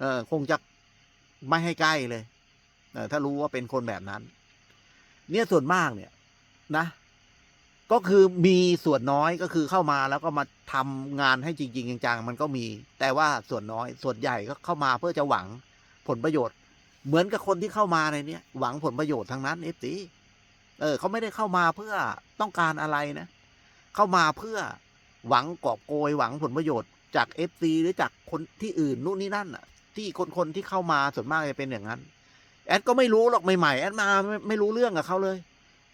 เออคงจะไม่ให้ใกล้เลยเออถ้ารู้ว่าเป็นคนแบบนั้น เนี่ยส่วนมากเนี่ยนะ ก็คือมีส่วนน้อยก็คือเข้ามาแล้วก็มาทำงานให้จริง ๆจังๆมันก็มี แต่ว่าส่วนน้อย ส่วนใหญ่ก็เข้ามาเพื่อจะหวังผลประโยชน์ เหมือนกับคนที่เข้ามาในเนี้ยหวังผลประโยชน์ทั้งนั้นเอฟซีเออเขาไม่ได้เข้ามาเพื่อต้องการอะไรนะ เข้ามาเพื่อหวังกอบโกยหวังผลประโยชน์จากเอฟซีหรือจากคนที่อื่นนู่นนี่นั่นอะ ที่คนคนที่เข้ามาส่วนมากจะเป็นอย่างนั้น แอดก็ไม่รู้หรอกใหม่ๆแอดมาไม่ไม่รู้เรื่องกับเขาเลย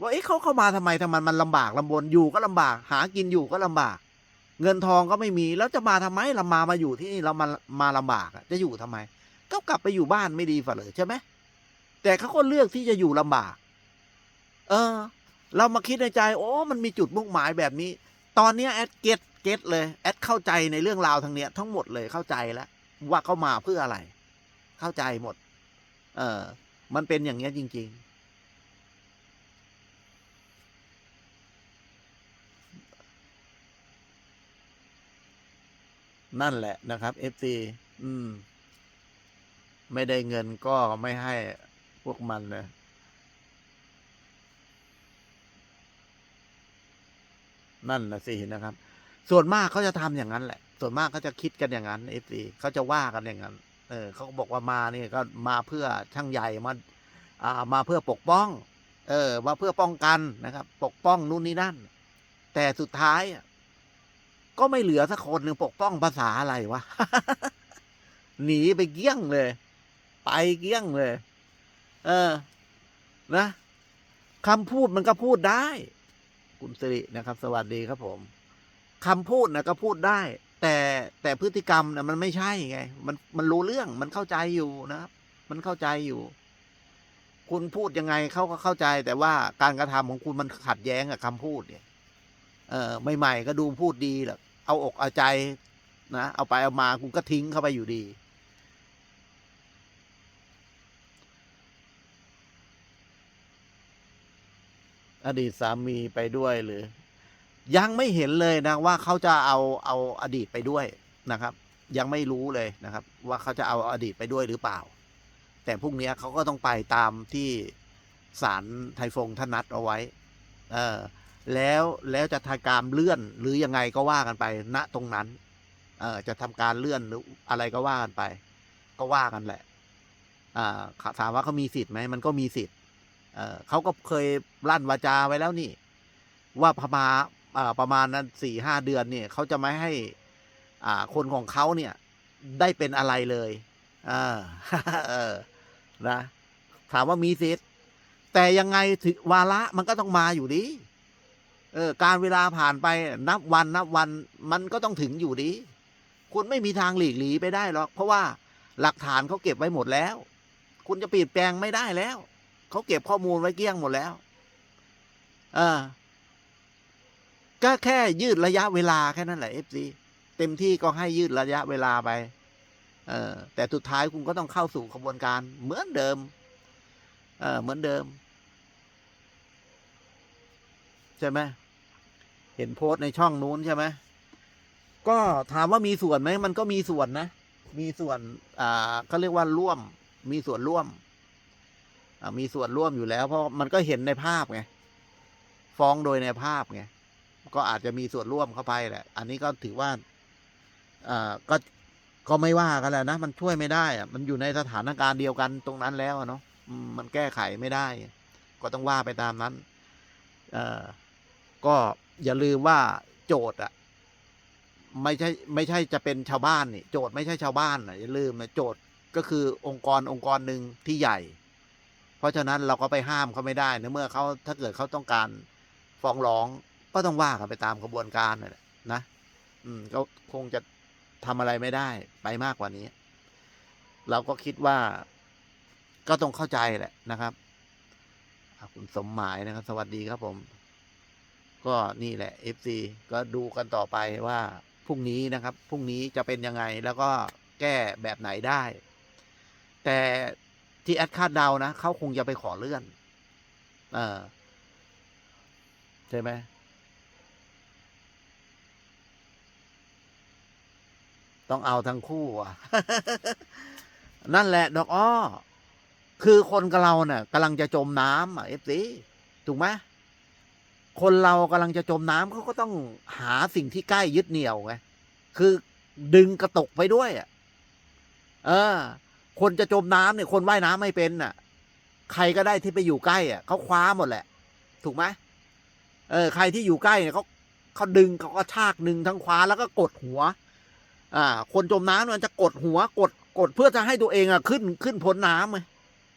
ว่าเอ๊ะเขาเข้ามาทำไมทำไมมันลำบากลำบนอยู่ก็ลำบาก หากินอยู่ก็ลำบาก เงินทองก็ไม่มีแล้วจะมาทำไมเรามามาอยู่ที่นี่เรามามาลำบากจะอยู่ทำไม ก็กลับไปอยู่บ้านไม่ดีฝ่าเลยใช่ไหมแต่เขาก็เลือกที่จะอยู่ลำบาก เออ เรามาคิดในใจ โอ้มันมีจุดมุ่งหมายแบบนี้ ตอนนี้แอดเก็ตเก็ตเลย แอดเข้าใจในเรื่องราวทางเนี้ย ทั้งหมดเลยเข้าใจแล้ว ว่าเขามาเพื่ออะไร เข้าใจหมด เออ มันเป็นอย่างเงี้ยจริง ๆ นั่นแหละนะครับ FC อืม ไม่ได้เงินก็ไม่ให้พวกมันเลยนั่นนะสินะครับ ส่วนมากเขาจะทำอย่างนั้นแหละ ส่วนมากเขาจะคิดกันอย่างนั้น FC เขาจะว่ากันอย่างนั้น เออเขาบอกว่ามาเนี่ยก็มาเพื่อช่างใหญ่มาอ่ามาเพื่อปกป้อง เออมาเพื่อป้องกันนะครับ ปกป้องนู่นนี่นั่น แต่สุดท้ายก็ไม่เหลือสักคนหนึ่งปกป้องภาษาอะไรวะหนีไปเกี้ยงเลย ไปเกี้ยงเลย เออ นะคำพูดมันก็พูดได้ คุณสิรินะครับ สวัสดีครับผมคำพูดนะก็พูดได้ แต่แต่พฤติกรรมนะมันไม่ใช่ไง มันมันรู้เรื่องมันเข้าใจอยู่นะครับ มันเข้าใจอยู่ คุณพูดยังไงเขาก็เข้าใจ แต่ว่าการกระทำของคุณมันขัดแย้งกับคำพูดเนี่ยเออใหม่ๆก็ดูพูดดีแหละเอาอกเอาใจนะเอาไปเอามาคุณก็ทิ้งเข้าไปอยู่ดี อดีตสามีไปด้วยหรือ ยังไม่เห็นเลยนะว่าเขาจะเอาเอาอดีตไปด้วยนะครับ ยังไม่รู้เลยนะครับ ว่าเขาจะเอาอดีตไปด้วยหรือเปล่า แต่พรุ่งนี้เขาก็ต้องไปตามที่ศาลไทฟงท่านนัดเอาไว้ เออแล้วแล้วจะทำการเลื่อนหรือยังไงก็ว่ากันไป ณตรงนั้น เออจะทำการเลื่อนหรืออะไรก็ว่ากันไป ก็ว่ากันแหละอ่าถามว่าเขามีสิทธิ์ไหมมันก็มีสิทธิ์เออเขาก็เคยลั่นวาจาไว้แล้วนี่ ว่าพมา ประมาณนั้นสี่ห้าเดือนเนี่ยเขาจะไม่ให้อ่าคนของเขาเนี่ยได้เป็นอะไรเลยอ่าเออนะถามว่ามีสิทธิ์แต่ยังไงถึงวาระมันก็ต้องมาอยู่ดีเออการเวลาผ่านไปนับวันนับวันมันก็ต้องถึงอยู่ดี คุณไม่มีทางหลีกหลีไปได้หรอก เพราะว่าหลักฐานเขาเก็บไว้หมดแล้ว คุณจะเปลี่ยนแปลงไม่ได้แล้ว เขาเก็บข้อมูลไว้เกลี้ยงหมดแล้ว เออ ก็แค่ยืดระยะเวลาแค่นั้นแหละเอฟซีเต็มที่ก็ให้ยืดระยะเวลาไป เออแต่สุดท้ายคุณก็ต้องเข้าสู่กระบวนการเหมือนเดิม เออเหมือนเดิม ใช่ไหมเห็นโพสต์ในช่องนู้นใช่ไหมก็ถามว่ามีส่วนไหมมันก็มีส่วนนะ มีส่วน อ่าเขาเรียกว่าร่วม มีส่วนร่วมมีส่วนร่วมอยู่แล้ว เพราะมันก็เห็นในภาพไงฟ้องโดยในภาพไง ก็อาจจะมีส่วนร่วมเข้าไปแหละ อันนี้ก็ถือว่าอ่าก็ก็ไม่ว่ากันแหละนะ มันช่วยไม่ได้อะมันอยู่ในสถานการณ์เดียวกันตรงนั้นแล้วเนาะมันแก้ไขไม่ได้ ก็ต้องว่าไปตามนั้นเอ่อก็อย่าลืมว่าโจทย์อะไม่ใช่ไม่ใช่จะเป็นชาวบ้านนี่โจทย์ไม่ใช่ชาวบ้านนะอย่าลืมนะโจทย์ก็คือองค์กรองค์กรหนึ่งที่ใหญ่ เพราะฉะนั้นเราก็ไปห้ามเขาไม่ได้ในเมื่อเขาถ้าเกิดเขาต้องการฟ้องร้อง ก็ต้องว่ากันไปตามกระบวนการนั่แหละนะอืมก็คงจะทำอะไรไม่ได้ไปมากกว่านี้ เราก็คิดว่าก็ต้องเข้าใจแหละนะครับคุณสมหมายนะครับ สวัสดีครับผม ก็นี่แหละ FC ก็ดูกันต่อไปว่าพรุ่งนี้นะครับพรุ่งนี้จะเป็นยังไงแล้วก็แก้แบบไหนได้ แต่ที่แอดคาดเดานะเขาคงจะไปขอเลื่อน เออใช่ไหม ต้องเอาทั้งคู่อะ นั่นแหละ ดอกอ้อ คือคนกับเราเนี่ยกำลังจะจมน้ำอะเอฟซีถูกไหมคนเรากำลังจะจมน้ำเขาก็ต้องหาสิ่งที่ใกล้ยึดเหนี่ยวไงคือดึงกระตกไปด้วยอะเออ คนจะจมน้ำเนี่ย คนว่ายน้ำไม่เป็นน่ะ ใครก็ได้ที่ไปอยู่ใกล้อะเขาคว้าหมดแหละ ถูกไหมเออ ใครที่อยู่ใกล้เนี่ยเขาเขาดึงเขาก็ชากดึงทั้งคว้าแล้วก็กดหัว อ่า คนจมน้ำมันจะกดหัวกดกดเพื่อจะให้ตัวเองอะขึ้นขึ้นพ้นน้ำไง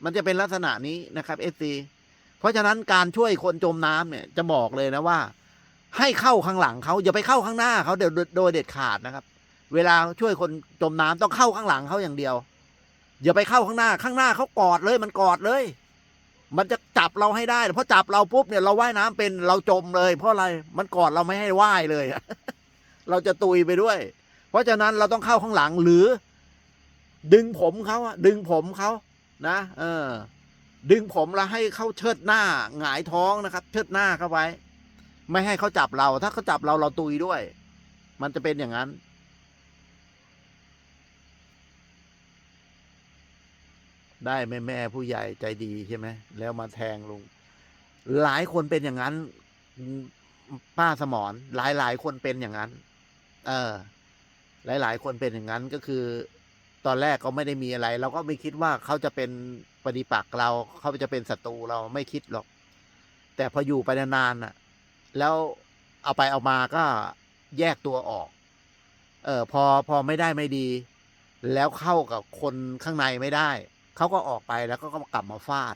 มันจะเป็นลักษณะนี้นะครับเอซีเพราะฉะนั้นการช่วยคนจมน้ำเนี่ยจะบอกเลยนะว่า ให้เข้าข้างหลังเขาอย่าไปเข้าข้างหน้าเขาเดี๋ยวโดยเด็ดขาดนะครับ เวลาช่วยคนจมน้ำต้องเข้าข้างหลังเขาอย่างเดียว อย่าไปเข้าข้างหน้าข้างหน้าเขากอดเลยมันกอดเลย มันจะจับเราให้ได้เพราะจับเราปุ๊บเนี่ยเราว่ายน้ำเป็นเราจมเลย เพราะอะไรมันกอดเราไม่ให้ว่ายเลยเราจะตุยไปด้วย ราะฉะนั้นเราต้องเข้าข้างหลังหรือ ดึงผมเขาอะดึงผมเขานะเออ ดึงผมแล้วให้เขาเชิดหน้าหงายท้องนะครับ เชิดหน้าเข้าไว้ ไม่ให้เขาจับเรา ถ้าเขาจับเราเราตุยด้วย มันจะเป็นอย่างนั้นได้แม่แม่ผู้ใหญ่ใจดีใช่ไหมแล้วมาแทงลุงหลายคนเป็นอย่างนั้น ป้าสมอนหลายหลายคนเป็นอย่างนั้น เออ หลายหลายคนเป็นอย่างนั้นก็คือ ตอนแรกก็ไม่ได้มีอะไร เราก็ไม่คิดว่าเขาจะเป็นปฏิปักษ์เราเขาจะเป็นศัตรูเราไม่คิดหรอก แต่พออยู่ไปนานๆน่ะ แล้วเอาไปเอามาก็แยกตัวออก เออพอพอไม่ได้ไม่ดี แล้วเข้ากับคนข้างในไม่ได้ เขาก็ออกไปแล้วก็กลับมาฟาด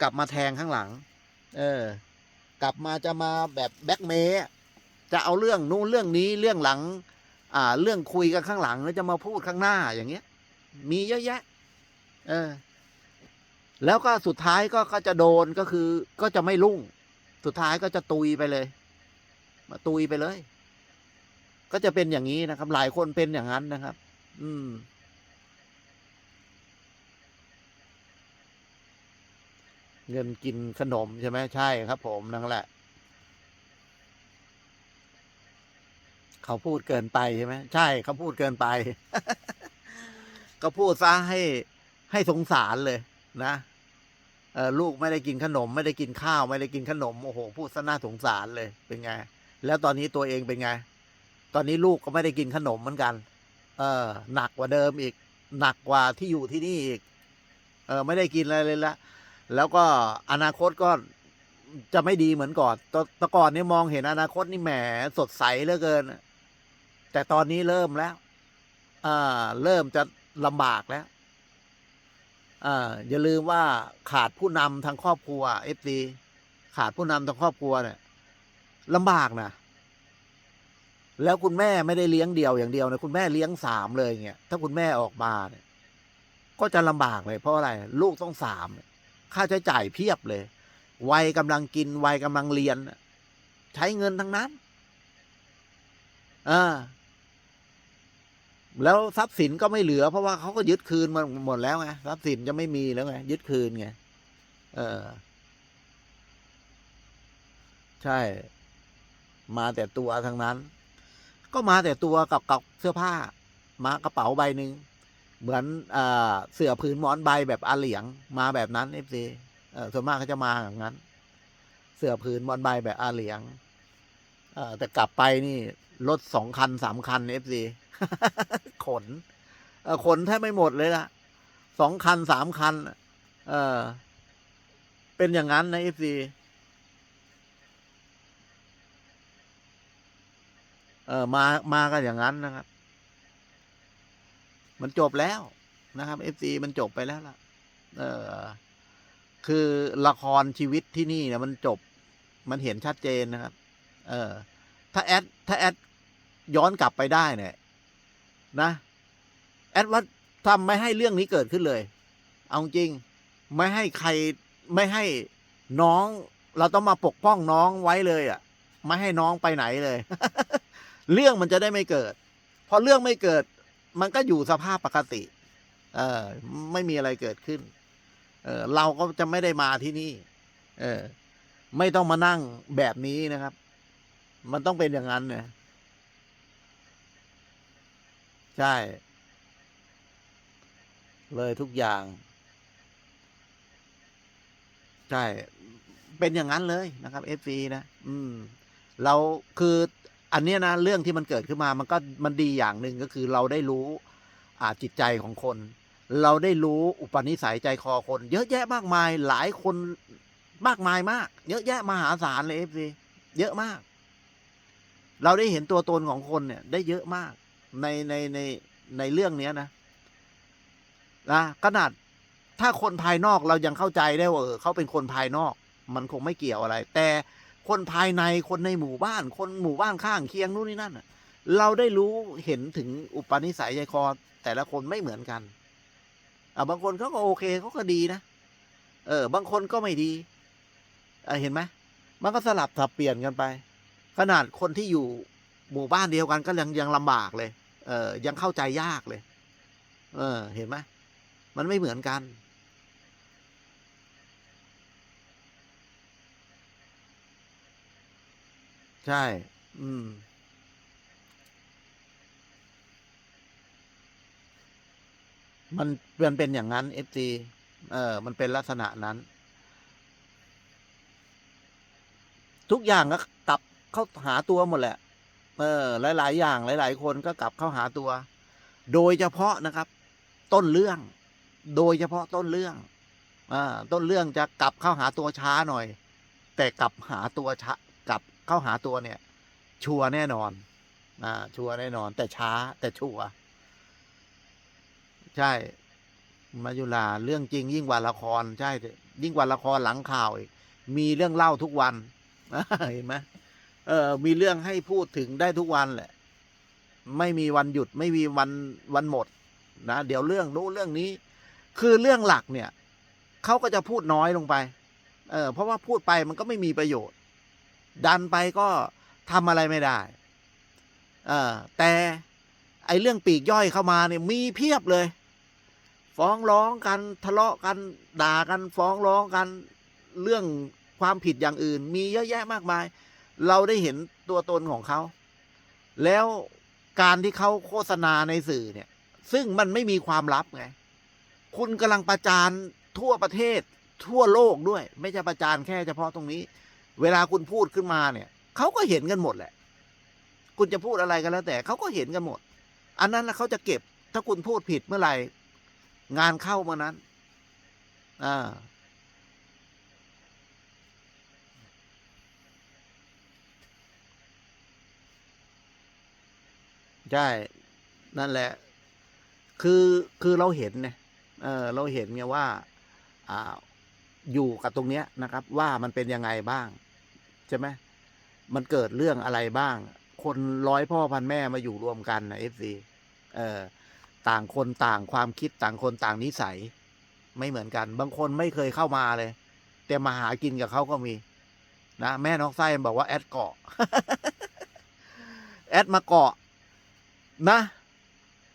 กลับมาแทงข้างหลัง เออ กลับมาจะมาแบบแบ็กเมย์จะเอาเรื่องนู้นเรื่องนี้เรื่องหลัง เรื่องคุยกันข้างหลังแล้วจะมาพูดข้างหน้าอย่างเงี้ย มีเยอะแยะ เออ แล้วก็สุดท้ายก็ก็จะโดนก็คือ ก็จะไม่รุ่ง สุดท้ายก็จะตุยไปเลย มาตุยไปเลย ก็จะเป็นอย่างนี้นะครับ หลายคนเป็นอย่างนั้นนะครับ อืมเงินกินขนมใช่ไหมใช่ครับผมนั่นแหละ เขาพูดเกินไปใช่ไหมใช่เขาพูดเกินไป ก็พูดซะให้ให้สงสารเลยนะเออลูกไม่ได้กินขนม ไม่ได้กินข้าว ไม่ได้กินขนมโอ้โหพูดซะน่าสงสารเลยเป็นไง แล้วตอนนี้ตัวเองเป็นไง ตอนนี้ลูกก็ไม่ได้กินขนมเหมือนกัน เออหนักกว่าเดิมอีก หนักกว่าที่อยู่ที่นี่อีก เออ ไม่ได้กินอะไรเลยละแล้วก็อนาคตก็จะไม่ดีเหมือนก่อนตแตะก่อนนี่มองเห็นอนาคตนี่แหมสดใสเหลือเกิน แต่ตอนนี้เริ่มแล้วอ่าเริ่มจะลำบากแล้วอ่าอย่าลืมว่าขาดผู้นำทางครอบครัวเอฟซีขาดผู้นำทางครอบครัวเนี่ยลำบากนะแล้วคุณแม่ไม่ได้เลี้ยงเดี่ยวอย่างเดียวนะคุณแม่เลี้ยงสามเลยเงี้ยถ้าคุณแม่ออกมาเนี่ยก็จะลำบากเลยเพราะอะไร ลูกต้องสามค่าใช้จ่ายเพียบเลย วัยกำลังกิน วัยกำลังเรียน ใช้เงินทั้งนั้นอ่า แล้วทรัพย์สินก็ไม่เหลือ เพราะว่าเขาก็ยึดคืนมาหมดแล้วไงทรัพย์สินจะไม่มีแล้วไงยึดคืนไงเออ ใช่ มาแต่ตัวทั้งนั้น ก็มาแต่ตัวกับกับเสื้อผ้า มากระเป๋าใบหนึ่งเหมือนเอ่อเสือผืนหมอนใบแบบอาเหลียง มาแบบนั้นเอฟซีเออส่วนมากเขาจะมาอย่างนั้น เสือผืนหมอนใบแบบอาเหลียงเออแต่กลับไปนี่ รถสองคันสามคันเอฟซีขนขนแทบไม่หมดเลยล่ะสองคันสามคัน เออ เป็นอย่างนั้นนะเอฟซีเออมามากันอย่างนั้นนะครับ มันจบแล้วนะครับเอฟซีมันจบไปแล้วล่ะ เออ คือละครชีวิตที่นี่เนี่ยมันจบ มันเห็นชัดเจนนะครับ เออ ถ้าแอดถ้าแอดย้อนกลับไปได้เนี่ยนะแอดว่าทำไม่ให้เรื่องนี้เกิดขึ้นเลย เอาจริง ไม่ให้ใครไม่ให้น้อง เราต้องมาปกป้องน้องไว้เลยอะ่ะ ไม่ให้น้องไปไหนเลย เรื่องมันจะได้ไม่เกิด พอเรื่องไม่เกิด มันก็อยู่สภาพปกติ เออ ไม่มีอะไรเกิดขึ้น เออ เราก็จะไม่ได้มาที่นี่ เออ ไม่ต้องมานั่งแบบนี้นะครับ มันต้องเป็นอย่างนั้นเนี่ยใช่ เลยทุกอย่าง ใช่ เป็นอย่างนั้นเลยนะครับเอฟซีนะ อืม เราคืออันเนี้ยนะ เรื่องที่มันเกิดขึ้นมา มันก็มันดีอย่างหนึ่งก็คือเราได้รู้อ่าจิตใจของคน เราได้รู้อุปนิสัยใจคอคน เยอะแยะมากมาย หลายคนมากมายมาก เยอะแยะมหาศาลเลยเอฟซีเยอะมาก เราได้เห็นตัวตนของคนเนี่ย ได้เยอะมากในในในในเรื่องเนี้ยนะนะขนาดถ้าคนภายนอกเรายังเข้าใจได้ว่าเออเขาเป็นคนภายนอก มันคงไม่เกี่ยวอะไร แต่คนภายในคนในหมู่บ้าน คนหมู่บ้านข้างเคียงนู่นนี่นั่นเราได้รู้เห็นถึงอุปนิสัยใจคอแต่ละคนไม่เหมือนกันอ่าบางคนเขาก็โอเคเขาก็ดีนะเออ บางคนก็ไม่ดีเเห็นไหมมันก็สลับสับเปลี่ยนกันไป ขนาดคนที่อยู่หมู่บ้านเดียวกันก็ยังยังลำบากเลย เออยังเข้าใจยากเลย เออ เห็นไหมมันไม่เหมือนกัน ใช่ อืม มันมันเป็นอย่างนั้นเอฟซีเออ มันเป็นลักษณะนั้น ทุกอย่างก็กลับ เข้าหาตัวหมดแหละ เออ หลาย ๆ อย่างหลาย ๆ คนก็กลับเข้าหาตัว โดยเฉพาะนะครับ ต้นเรื่อง โดยเฉพาะต้นเรื่องอ่าต้นเรื่องจะกลับเข้าหาตัวช้าหน่อย แต่กลับหาตัวช้ากลับเข้าหาตัวเนี่ย ชัวแน่นอนอ่าชัวแน่นอน แต่ช้าแต่ชัวใช่มายุลาเรื่องจริงยิ่งกว่าละคร ใช่ ยิ่งกว่าละครหลังข่าวอีกมีเรื่องเล่าทุกวันเห็นไหม เออมีเรื่องให้พูดถึงได้ทุกวันแหละ ไม่มีวันหยุดไม่มีวันวันหมดนะเดี๋ยวเรื่องนู้นเรื่องนี้ คือเรื่องหลักเนี่ยเขาก็จะพูดน้อยลงไป เออเพราะว่าพูดไปมันก็ไม่มีประโยชน์ ดันไปก็ทำอะไรไม่ได้ เออแต่ไอเรื่องปีกย่อยเข้ามาเนี่ยมีเพียบเลย ฟ้องร้องกันทะเลาะกันด่ากันฟ้องร้องกันเรื่องความผิดอย่างอื่น มีเยอะแยะมากมาย เราได้เห็นตัวตนของเขา แล้วการที่เขาโฆษณาในสื่อเนี่ย ซึ่งมันไม่มีความลับไง คุณกำลังประจานทั่วประเทศ ทั่วโลกด้วย ไม่ใช่ประจานแค่เฉพาะตรงนี้ เวลาคุณพูดขึ้นมาเนี่ยเขาก็เห็นกันหมดแหละ คุณจะพูดอะไรกันแล้ว แต่เขาก็เห็นกันหมด อันนั้นแล้วเขาจะเก็บ ถ้าคุณพูดผิดเมื่อไหร่งานเข้าเมื่อนั้น อ่า ใช่ นั่นแหละ คือคือเราเห็นเนี่ยเออเราเห็นไงว่าอ่าอยู่กับตรงเนี้ยนะครับ ว่ามันเป็นยังไงบ้างใช่ไหมมันเกิดเรื่องอะไรบ้าง คนร้อยพ่อพันแม่มาอยู่รวมกันนะเอฟซีเออต่างคนต่างความคิดต่างคนต่างนิสัย ไม่เหมือนกัน บางคนไม่เคยเข้ามาเลย แต่มาหากินกับเขาก็มี นะ แม่น้องไส้บอกว่าแอดเกาะแอดมาเกาะ นะ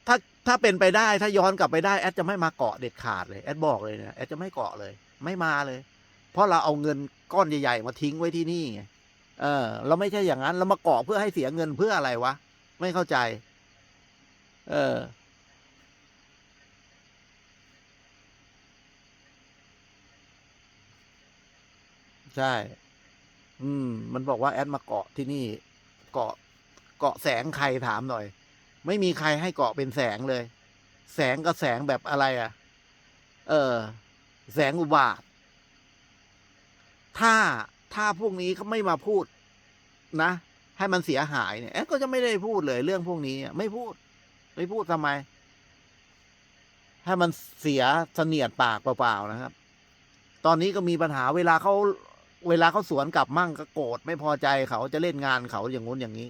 ถ้าถ้าเป็นไปได้ถ้าย้อนกลับไปได้แอดจะไม่มาเกาะเด็ดขาดเลยแอดบอกเลยนะแอดจะไม่เกาะเลย ไม่มาเลย เพราะเราเอาเงินก้อนใหญ่ ๆ มาทิ้งไว้ที่นี่ไงเออ เราไม่ใช่อย่างนั้น เรามาเกาะเพื่อให้เสียเงินเพื่ออะไรวะ ไม่เข้าใจ เออใช่ อืม มันบอกว่าแอดมาเกาะที่นี่ เกาะ เกาะแสงใครถามหน่อย ไม่มีใครให้เกาะเป็นแสงเลย แสงก็แสงแบบอะไรอะ่ะ เออ แสงอุบาท ถ้าถ้าพวกนี้เขาไม่มาพูด นะ ให้มันเสียหายเนี่ยแอดก็จะไม่ได้พูดเลยเรื่องพวกนี้ไม่พูด ไม่พูดทำไม ให้มันเสียเสนียดปากเปล่าๆนะครับ ตอนนี้ก็มีปัญหาเวลาเขาเวลาเขาสวนกลับมั่งก็โกรธไม่พอใจเขาจะเล่นงานเขาอย่างงู้นอย่างนี้